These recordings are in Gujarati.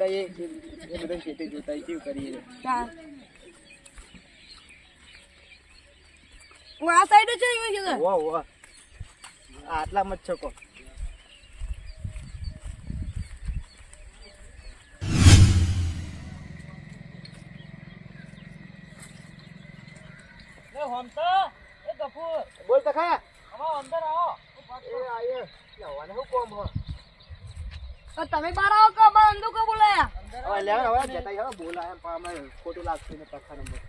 જોતા એ એ બધા શેઠે જોતા કેવું કરીએ આ સાઈડ છે વો વો આટલા મત છકો બોલ તખા એ આયે. હું કોમ હો? તો તમે બાર આવો કે બાર અંદર કો બોલાયા હવે લે હવે જતા હવે બોલાય એમ પામે ખોટું લાગતું ને તખા નંબર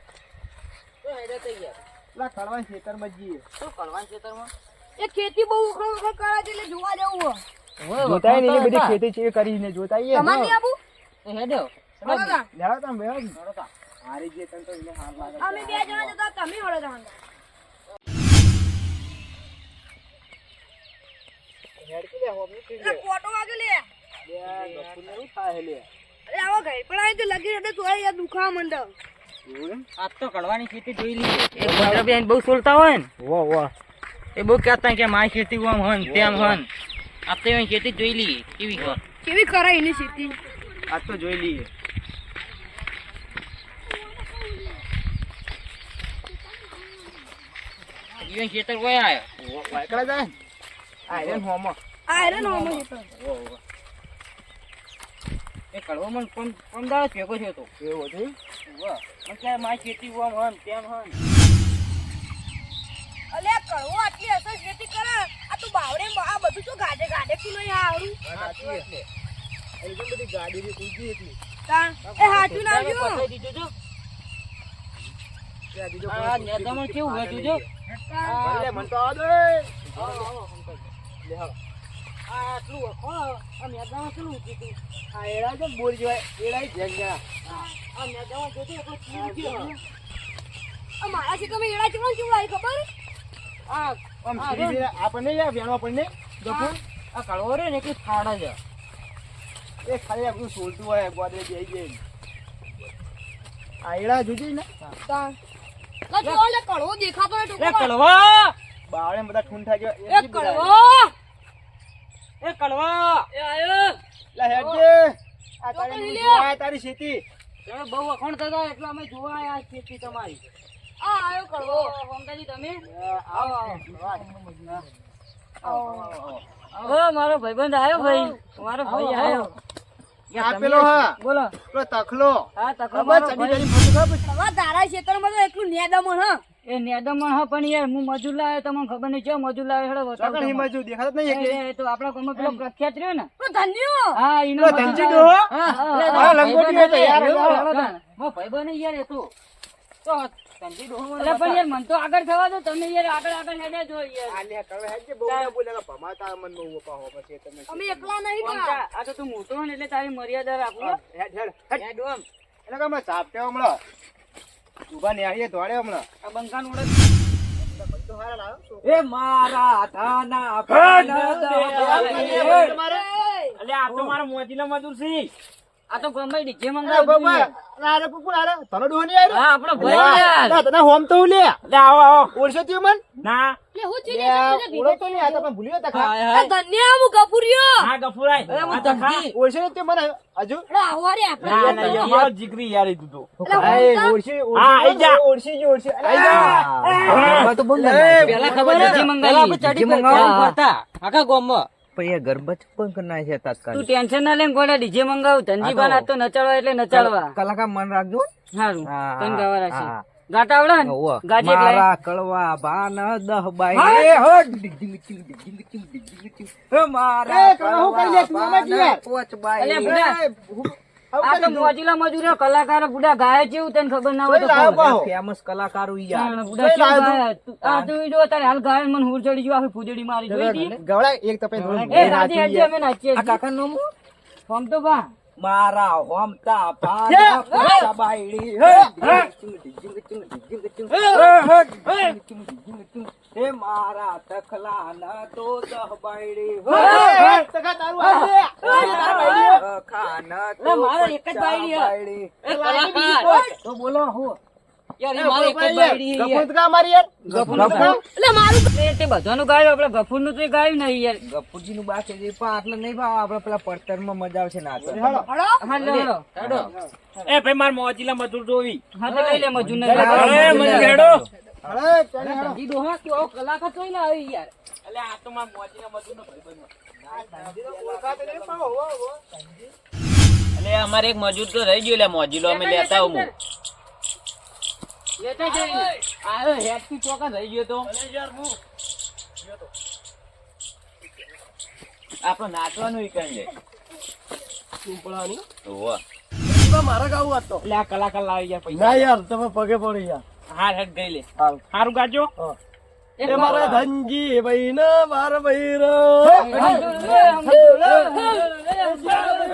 લા કડવા ખેતરમાં જઈએ એ ખેતી બહુ ઉખડ ઉખડ કરે છે એટલે જોવા જવું હો જોતા ને એ બધી ખેતી ચેવી કરીને જોતા એ તમારે નહીં આવું લેવા હળોદા. તમે બેહો હારી જે તને તો એને હાર લાગે અમે બે જણા જતા તમે હળો જવાના હેડકી લે હોમી પી એટલે ફોટો વાગે લે લે ગફુરને શું લે અરે આવો ઘરે પણ આવી તો લગી એટલે તો યાર દુખાવા મંડળ આજ તો કડવાની ખેતી જોઈ લીધી. એ પંજાબી બહુ સુલતા હોય ને? વાહ વાહ. એ બહુ કહેતા કે મારી ખેતી આમ હન તેમ હન આપ તો ખેતી જોઈ લઈએ કેવી કર કેવી કરાય એની ખેતી? આજ તો જોઈ લઈએ ખેતર કોઈ વાયકડા જાય આયરન હોમો. આયરન હોમો ઓ તો. એ કડવો મને પમ પમદાડ ભેગો થયો તો એવું છે? વાહ મને કે મારી ખેતી ઓમ હન તેમ હન. અલે કડવો આટલી અસર ખેતી કરે? આ તું બાવડે આ બધું તો ગાડે ગાડે તું નહીં આવડું સાચી એટલે છે. એકદમ બધી ગાડી ની ઊંચી હતી તા એ હાચું જો. ત્યાં બીજો આ કેવું હોય તું જો? મન તો આ દે. લે હાલો. આ આટલું વખો આ કેટલું ઊંચું આ એડા તો બોર જોવાય એડા આ જોતું એટલું ચીર ગયો આ મારા છે તમે એડા ચેવડા આવી ખબર? આ આમ આપણને યાર આપણને? આ કડવો રે ને કે ફાડા છે. એ ખાલી આપણું સોલતું હોય ગોદરે જઈ જઈ આયડા જોજી ને? તાણ લા. જો લે કડવો દેખાતો ટૂંકો કડવા. બધા ઠૂંઠા જેવા એ કડવો! એ કડવા! એ આયો! લા હેડજે આ તારી લે. તારી ખેતી તમે બહુ વખણ થતા એટલે અમે જોવા આયા ખેતી તમારી. આ આયો કડવો. ફોનકાજી તમે? આવો ઓ મારો ભાઈબંધ આવ્યો ભાઈ. મારો ભાઈ આવ્યો આ પેલો હા. બોલો. પેલો તખલો હા ખબર મારો ચડી. ચડી ફરતું ખબર તારા ખેતરમાં તો એટલું નેદમ હ? એ નેદમણ હા પણ યાર હું મજૂર લાવ્યો તમને ખબર નહીં છે મજૂર લાવ્યો હેડો બતાવો ચોકડ હિમજુ દેખાતો નહીં કે એ તો આપણા ગામમાં પેલો પ્રખ્યાત રહ્યો ને? તો ધન્યો! હા ઇનો મજૂર ધનજી લાવ્યો. હા, લંગોટી હતો યાર, મો ભાઈ ભાઈબંધ યાર એ તો. તો ધનજી દો મને પણ યાર મન તો આગળ થવા દો તમે યાર આગળ આગળ હેડે જો યાર. આ લે હે કે બહુ ના બોલે કે ભમાતા મન બહુ ઉપા હો પછી તમે અમે એકલા નહીં કા આ તો તું મોટો ને એટલે તારી મર્યાદા રાખો હેડ હેડ હેડ. હેડ ઓમ. એટલે કે મે સાપ કે હમણાં. ઊભા ને આવીએ દોડે હમણાં આ બંકાન ઓળખ તો હારા લાવો એ મારા ધાના અલે આ તો મારા મોજીલા મજૂર છે આ તો ગમે ડીજે મંગાવ બાબા અરે કુકુ અરે તને ડોહો નહીં આવ્યો? હા આપણો ભાઈ યાર. તને હોમ તો લે. લે આવો આવો. ઓળશે તું મન? ના. લે હું લે ચીલી તો નહીં આ તો પણ ભૂલી ગયા એ હાય હું ગફુરિયો. હા ગફુરાય. આ તો ખા. ઓળશે તે મને હજુ? અરે આવો રે આપણે ના ના યાર જીગરી યાર તું તો. આય ઓળશે હા, આઈ જા. ઓળશે જ ઓળશે આઈ જા. તો બોલ પેલા ખબર ડીજે મંગાવી. ડીજે મંગાવવા પડતા આખા ગામમાં. પણ એ ગરબા બંધ કરી નાખે તું ટેન્શન ના લેન ગોડા ડીજે મંગાવ ધનજીભાન આ તો નચાડવા એટલે નચાડવા. કલાકાર મન રાખજો સારું તને હા, ગાવા રાખશે હા. ગાતા આવડે ગાજે મારા કળવા બાન દહ બાઈ એ હટ ડિંગ ચિંગ ડિંગ ચિંગ ડિંગ ચિંગ. એ મારા કળવા હું કરી લે, તું આમાં પોચ બાઈ બુડા આ મોજીલા મજૂરો કલાકાર બુડા ગાય છે તને ખબર ના હોય તો લાયો કહો. પાહો. ફેમસ કલાકારો યાર. હા, બુડા કઈ કેવું લાયો ગાય? તું- આ તું જો તારે હાલ ગાય મને હુર ચડી ગયો આખી ફૂદડી મારી જોઈ ગવડા એક તપે એ રાજી હેડજે અમે નાચીએ આ કાકા નું ફોમ તો બા મારા હોમતા પાના પોચ હે. ડિંગ ચિંગ ડિંગ ચિંગ ડિંગ ચિંગ. ડિંગ ચિંગ ડિંગ ચિંગ. એ મારા તખલા ના તો દહ બાઈડી હે. તારું મારે એક જ બાઈડી હે. તો બોલો હું? યાર એટલે છે અમારે એક મજૂર તો રહી ગયો એટલે મોજીલો અમે લેતા આવું. હું લેતા હેડથી રહી ગયો તો. નાચવાનું ઈ કરી લે ઓહો. એટલે આ કલાકાર લાવી ગયા પૈસા. ના યાર તમે પગે પડી યાર. હાર હેડ ગઈ લે. હારું ગાજો. એ મારા ધનજી ભાઈ ના મારા ભાઈ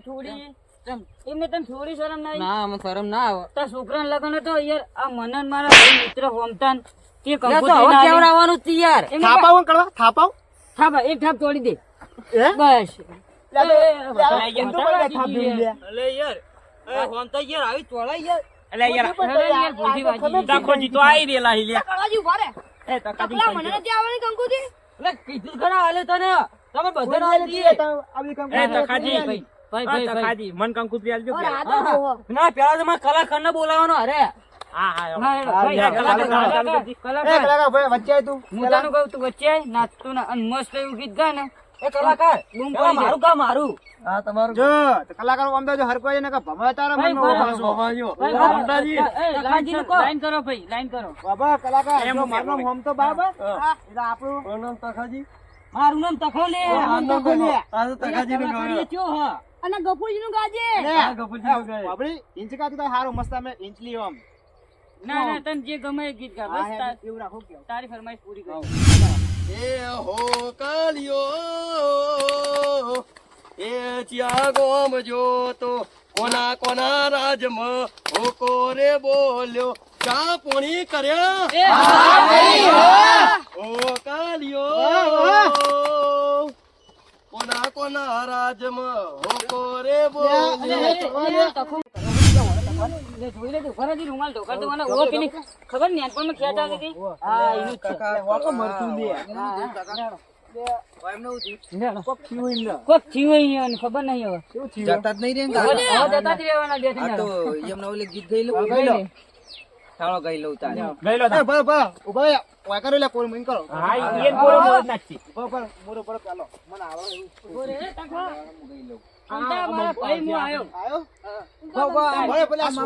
થોડી. એમને તને થોડી શરમ નહીં ના અમે શરમ ના આવે. તાર છોકરાને લગન હતો યાર આ મનન મારા મિત્ર હોમતાન તે કંકુત્રી ના કેવડાવવાનું યાર? થાપાવ કરવા થાપાવ થાપ એક થાપ તોડી દે. બસ. લે, એ, હોમતા યાર. આવી યાર. યાર. યાર. તો આવી રેલા ઊભા. એ તકાજી મને નથી આવવાની કંકુજી? એટલે કીધું ખરા હાલે તને. તમે કોઈ બધા લે, લે, લે, આવી કામ એ તકાજી ભાઈ ભાઈ ભાઈ. તકાજી મન કંકુત્રી આલજો અરે, પેલા. આ તો જોવો. ના પેલા તો મારે કલાકાર ને બોલાવવાનો અરે. હા કલાકાર, ભાઈ વચ્ચે તું હું તને કહું તું વચ્ચે નાચતું ના અને મસ્ત એવું ગીત ગાય ને. એ કલાકાર મારું કા મારું હા તમારું જો તો કલાકાર આમ તો જો હરકો એને કે ભમાય તારા ભાઈ, મનમાં ભાઈ, ભમતાજી. લાઈન કરો, લાઈન કરો ભાઈ લાઈન કરો. બાબા કલાકાર એમ મારું નામ તો બાબા. એટલે આપણું નામ તખાજી. મારું નામ તખો લે નામ તખો લે. આ કલાકાર એ થયો, હા. અને ગફુરજીનું ગાજે. ઇંચ કાતું તો હારું મસ્ત અમે ઇંચ લીયો આમ. ના ના તને જે ગમે એ ગીત ગા બસ એવું રાખો કે. તારી ફરમાઈશ પૂરી કરી. એ હો કાલિયો એ ત્યાં ગોમ જોતો કોના કોના રાજમાં હોકો રે બોલ્યો ચા પોણી કર્યા? ઓ કાલિયો કોના કોના રાજમાં હોકો રે બોલ્યો? જોઈ લેજે, ઊભા રૂમાલ ઢોકાર તો મને ઓળખી નહીં. ખબર ને નાનપણમાં ખેંચ આવતી હતી? હા, એનું છે. વાકો મરચું લે. હા, કરો હા. મોરો ભાઈ હું આયો. આયો?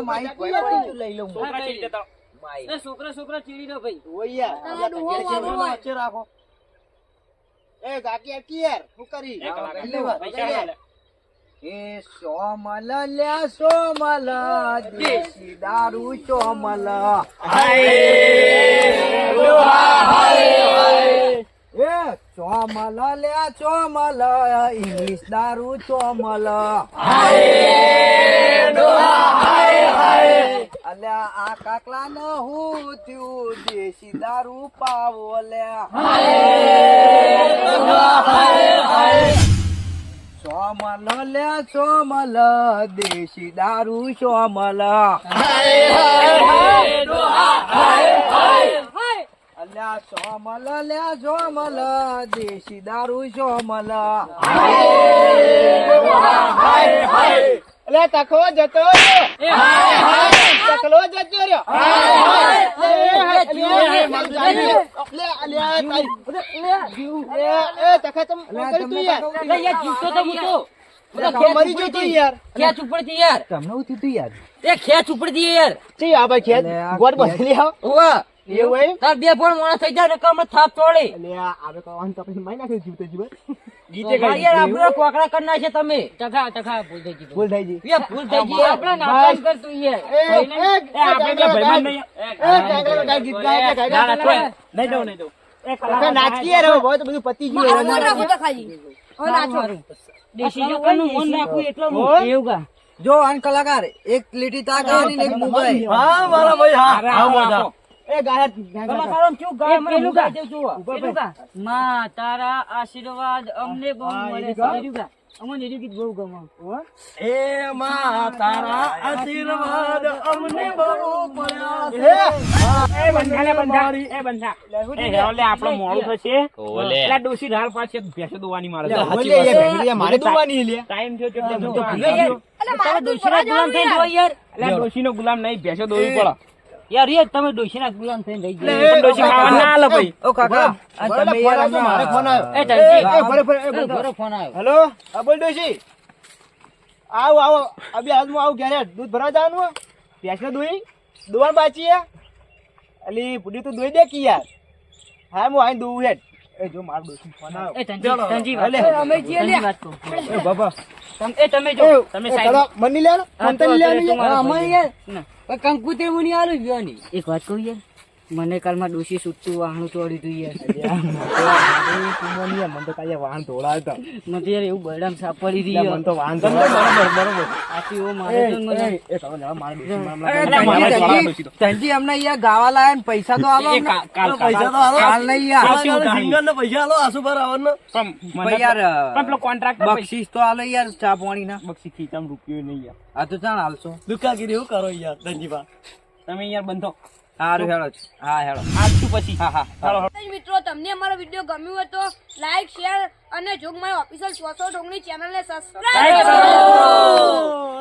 માઈક લઈ લઉં છોકરા ચીડી દેતા માઈક. છોકરા છોકરા ચીડી દો ભાઈ ઓય રાખો. એ, ગાકી યાર. કરી? એ સોમલ લ્યા સોમલ દેશી દારૂ ચોમલ એ ચોમલ ચોમલ ઇંગ્લિશ દારૂ ચોમલ. અલ્યા આ કાકલા ન દેશી દારૂ પાવો સોમલ લ્યા દેશી દારૂ સોમલ અલ્યા સોમલ લ્યા સોમલ દેશી દારૂ સોમલ અલે તખો જતો તકલો જતો રહ્યો મરી ગયો તું યાર ખેંચ ઉપડતી યાર તમને હું તું યાર એ ખેંચ ઉપડતી યાર ચી આ ભાઈ ખેત ગોડ આ બદલી આવ ઓવા એવું તાર બે ફોન મોણા થઈ જાય ને થાપ તોડે. અલે આવે કવાનું તો પછી મારી નાખ્યું જીવતો જીવત. મારી યાર આપણો કોકડા કરી નાખે તમે. ટકા ટકા ભૂલ થઈ ગઈ ભૂલ થઈ ગઈ. યાર ભૂલ થઈ ગઈ. આપણે નાટક કરતું યાર એ, એ, એ, આપણે પેલા ભાઈબંધ નહીં. એ, કાંઈ કાંઈ ગીત ગાય, કાંઈ ગાય. નહીં દઉં નહીં દઉં. કાકા નાચકી યાર હવે, હવે તો બધું પતી ગયું. રાખો તો ખાલી હવે નાચો દેશી લોકોનું મન રાખવું એટલો ઓય. એવું કા? જો અન કલાકાર એક લીટી તા ગાવાની એક મુંબઈ હા મારા ભાઈ હા. હા મોજા એ ગાય, ગાય, ગાય. કેવું ગાય મને પેલું ગા. મુંબઈ જેવું જુઓ. પેલું કા માં તારા આશીર્વાદ અમને બહુ મળે છે. અમને ગીત બહુ ગમે. એ માં તારા આશીર્વાદ અમને બહુ મળ્યા છે. મારી આપણો મોડું થશે. ઓલે. બોલે, એ ભેંગડીયા મારે દુવાની લે. ટાઈમ થયો એટલે તો મારે જો યાર. ગુલામ નહીં ભેસો દોવી પડે. યાર યાર તમે ડોશીના ગુલામ થઈને રહી ગયા. પણ ડોશી ખાવા ના આલે ભાઈ. ઓ કાકા આ તમે યાર મારે ફોન આવ્યો. એ ધનજી એ, ફરે ફરે એ, એ ફોન આવ્યો. હેલો? આ બોલ ડોશી. આવો આવો. આજ હાલમાં આવું ઘરે. દૂધ ભરા જવાનું હો? ભેંસને દોઈ. દોવાન બાચી હે અલી પુડી તો દોઈ દે કી યાર. હા હું આઈ દોવું હેડ. એ જો મારો ડોશી ફોન આવ્યો. એ ધનજી ધનજી વાત ભલે. અમે ધનજી વાત કરો. એ બાબા. તમે એ તમે જો તમે સાઈડ મની લે ફોન તો લે ભાઈ. યાર. ના. કોઈ કંકુતરી મુની આલું ગયોની એક વાત કહું યાર મને કાલમાં ડોસી છૂટતું વાહણું ચોરી તું યાર. મને તો કાંઈ વાહન ધોળાવતા મને યાર એવું બરડામ સાપ પડી રહી મને તો વાહન ધોળાવતા. બરોબર બરોબર. આથી ઓ મારે તો મને. એ, તમે મારા ધનજી અમને યાર ગાવા લાયા ને પૈસા તો આલો. પૈસા તો હાલો. કાલ નહીં યાર સિંગર ને પૈસા આલો આસુ પર આવવાનો પણ યાર બક્ષીસ તો આલો યાર ચા પાણી ના બક્ષી ખીચામ રૂપિયો નહીં યાર. આ તો ચાલ આલશો દુકાગીરી એવું કરો યાર ધનજીભા. તમે યાર બંધો. હારું હેળો. હા હેળો. આજથી પછી. હા હા. ચાલો મિત્રો તમને અમારો વીડિયો ગમ્યો હોય તો લાઈક શેર અને જોગમાય મારી ઓફિશિયલ સોસો ડોંગની ચેનલને સબસ્ક્રાઇબ કરો.